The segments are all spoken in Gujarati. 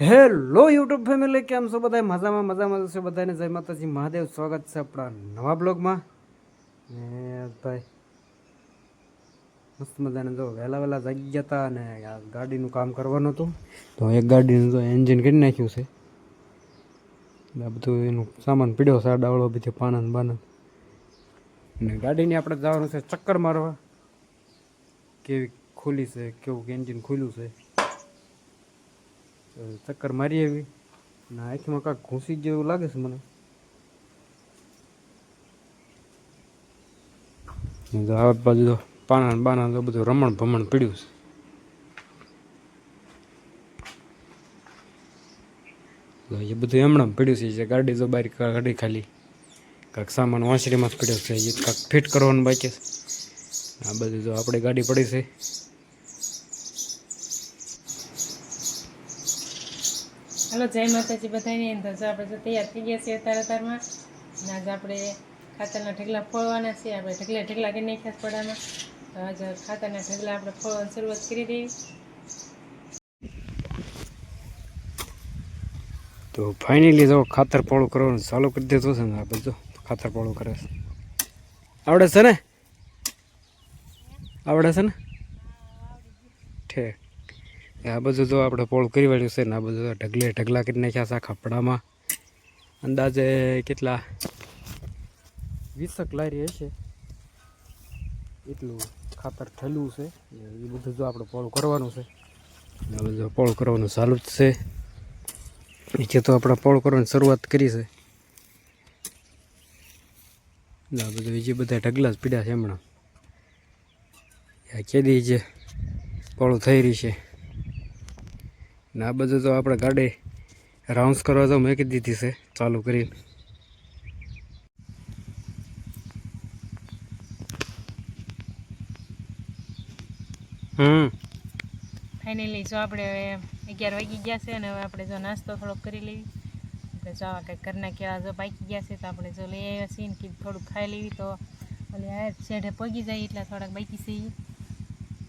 હેલો યુટ્યુબ ફેમિલી, કેમ છો બધા મજામાં મજામાં છે બધાને જય માતાજી, મહાદેવ, સ્વાગત છે આપણા નવા બ્લોગમાં. ને ભાઈ, મસ્ત મજાને જો, વહેલા વહેલા જાગી ગયા હતા અને ગાડીનું કામ કરવાનું હતું. તો એક ગાડીનું તો એન્જિન કરી નાખ્યું છે. આ બધું એનું સામાન પીડ્યો છે ડાવળો બીજે પાનન બાનન. ને ગાડીની આપણે જવાનું છે ચક્કર મારવા. કેવી ખુલી છે, કેવું એન્જિન ખુલ્યું છે. ચક્કર મારી આવી. ને આંખમાં કાંઈક ઘૂસી જેવું લાગે છે મને. આ બાજુ તો પાના બાના તો બધું રમણ ભમણ પીડ્યું છે. એ બધું એમણાં પીડ્યું છે. જે ગાડી તો બારી ગાડી ખાલી. કાંઈક સામાન વાંસળીમાં જ પીડ્યો છે. એ કાંક ફિટ કરવાનું બાકી છે. આ બધું તો આપણે ગાડી પડી છે. હાલો, જય માતાજી, બધાને. જો આપણે જો તૈયાર થઈ ગયા છીએ અત્યારે તારમાં. અને આજે આપણે ખાતરના ઢગલા ફોડવાના છીએ. આપણે ઢગલા ઢગલા કરી નાખ્યા પડામાં. તો આજે ખાતરના ઢગલા આપણે ફોડવાની શરૂઆત કરી દઈએ. તો ફાઇનલી જો ખાતર પોળું કરવાનું ચાલુ કરી દીધું છે ને આ બધું ખાતર પોળું કરે છે. આવડે છે ને? આવડે છે ને? ઠીક. આ બધું તો આપણે પોળ કરી વાળ્યું છે ને આ બધું ઢગલે ઢગલા કરી નાખ્યા છે આ કપડામાં અંદાજે કેટલા? વીસક લારી હશે. એટલું ખાતર થયેલું છે. એ બધું જો આપણે પોળ કરવાનું છે. આ બધું પોળ કરવાનું ચાલુ જ છે. નીચે તો આપણે પોળ કરવાની શરૂઆત કરી છે. આ બધું બીજે બધા ઢગલા જ પીડ્યા છે હમણાં. આ કેદી જે પોળું થઈ રહી છે. ને આ બધું તો આપણે ગાડી રાઉન્ડ્સ કરવા તો મેં કીધી દીધી છે, ચાલુ કરીને. હમ. ફાઇનલી જો આપણે હવે અગિયાર વાગી ગયા છે અને હવે આપણે જો નાસ્તો થોડોક કરી લેવી. આપણે જો આવા કંઈક ઘરના કેળા જો પાકી ગયા છે તો આપણે જો લઈ આવ્યા છીએ ને કે થોડુંક ખાઈ લેવી તો. ઓલી આ શેઢે પગી જાય એટલે થોડાક બાકી છે.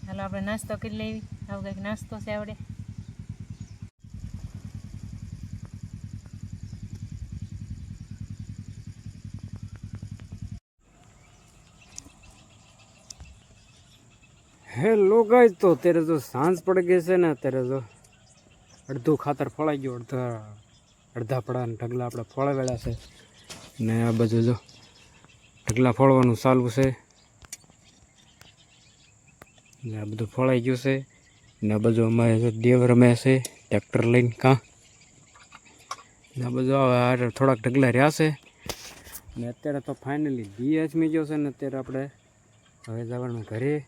હાલો આપણે નાસ્તો કરી લેવી. આવું કંઈક નાસ્તો છે આપણે હેલો ગાય તો અત્યારે તો સાંજ પડી ગઈ છે ને, અત્યારે તો અડધું ખાતર ફળાઈ ગયું, અડધા અડધા પડા ને ઢગલા આપણે ફળાવેલા છે. ને આ બધું જો ઢગલા ફળવાનું ચાલુ છે. ને આ બધું ફળાઈ ગયું છે. ને આ બધું અમારે દેવ રમે છે, ટ્રેક્ટર લઈને કાં. ને આ બધું હવે આ થોડાક ઢગલા રહ્યા છે. ને અત્યારે તો ફાઇનલી દી અજમી ગયો છે ને, અત્યારે આપણે હવે જવાનું ઘરે.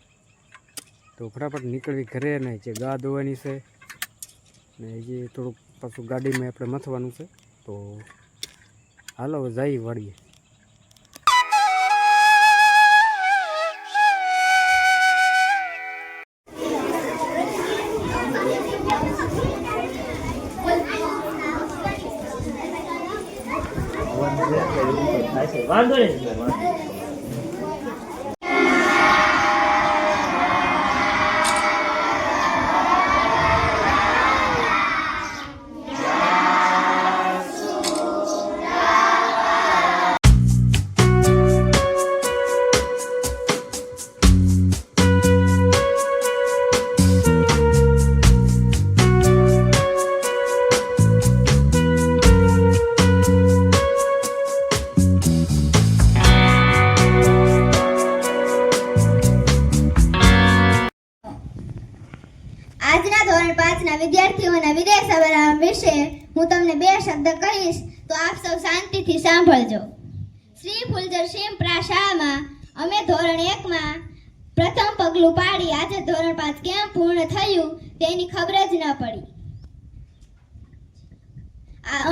તો ફટાફટ નીકળવી ઘરે ને જે ગા ધોવાની છે ને જે થોડુંક પાછું ગાડીમાં આપણે મથવાનું છે, તો હાલો જઈ વાળીએ. વાંધો નહીં. તો આપ સૌ શાંતિથી સાંભળજો. શ્રી ફુલજર સિંહ પ્રાશાળામાં અમે ધોરણ એકમાં પ્રથમ પગલું પાડી. આજે ધોરણ પાંચ કેમ પૂર્ણ થયું તેની ખબર જ ન પડી.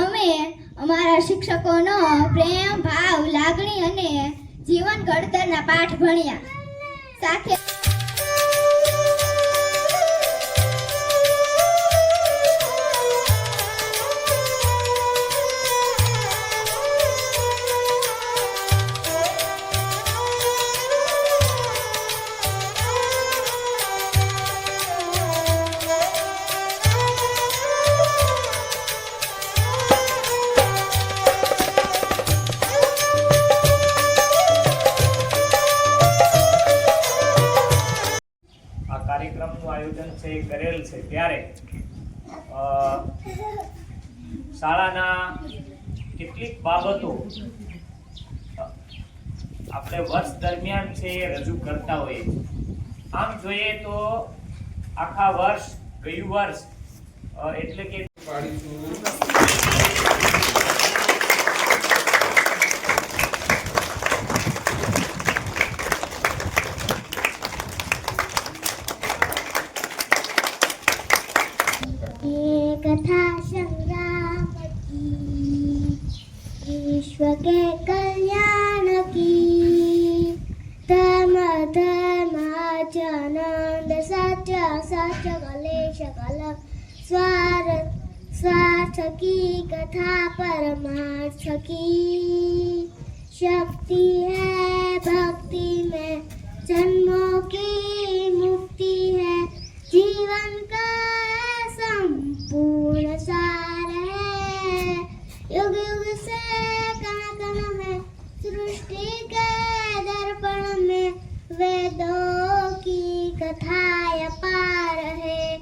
અમે અમારા શિક્ષકોનો પ્રેમ, ભાવ, લાગણી અને જીવન ઘડતરના પાઠ ભણ્યા. સાથે છે, એ કરેલ છે. ત્યારે શાળાના કેટલીક બાબતો આપણે વર્ષ દરમિયાન છે એ રજૂ કરતા હોઈએ આમ જોઈએ તો આખા વર્ષ, ગયું વર્ષ એટલે કે ये कथा संग्राम की विश्व के कल्याण की धर्म धर्म आनंद सत्य सत्य कलेश कलम स्वार्थ स्वार्थ की कथा परमार्थ की शक्ति है भक्ति में जन्मों की मुक्ति है जीवन का संपूर्ण सार है युग युग से कण कण में सृष्टि के दर्पण में वेदों की कथाएं पार है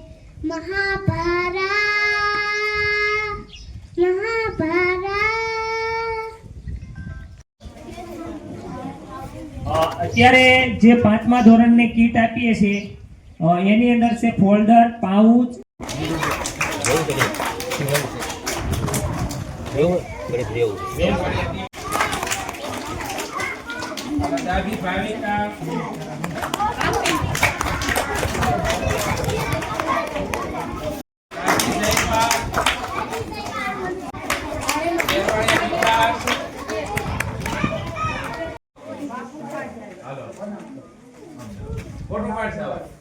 महाभारत महाभारत અ, અત્યારે જે પાંચમા ધોરણની કીટ આપીએ છીએ અ, એની અંદર છે folder pouch What number is that?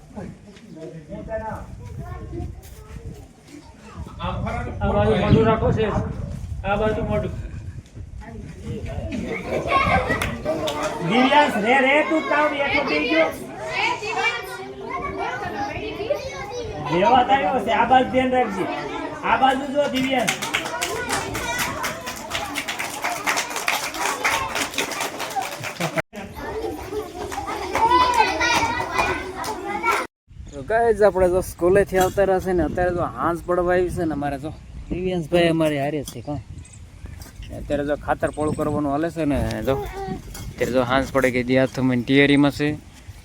આ બાજુ મોઢું રાખો છે. છે. જો આપણે તો સ્કૂલેથી આવતા રહેશે ને, અત્યારે તો હાંસ પડવા આવી છે ને, અમારે તો દિવ્યાંશભાઈ અમારે હારે છે કાં અત્યારે જો ખાતર પોળું કરવાનું હાલે છે ને, જો. અત્યારે જો હાંસ પડે કે દિયાથમની ટિયરીમાં છે.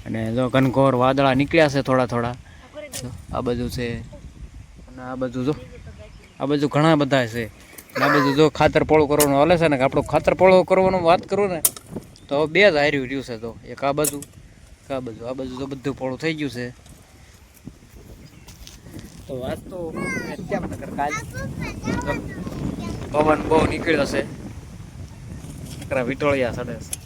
અને જો ઘનઘોર વાદળા નીકળ્યા છે થોડા થોડા. આ બાજુ છે. અને આ બાજુ જો. આ બાજુ ઘણા બધા છે. આ બાજુ જો ખાતર પોળું કરવાનું હાલે છે ને આપણું ખાતર પોળું કરવાનું વાત કરું ને, તો બે જ હાર્યું રહ્યું છે તો એક આ બાજુ આ બાજુ. આ બાજુ તો બધું પોળું થઈ ગયું છે. તો વાત તો કેમ નકર કાલ? પવન બહુ નીકળ્યો છે. નકરા વિટોળિયા સડે છે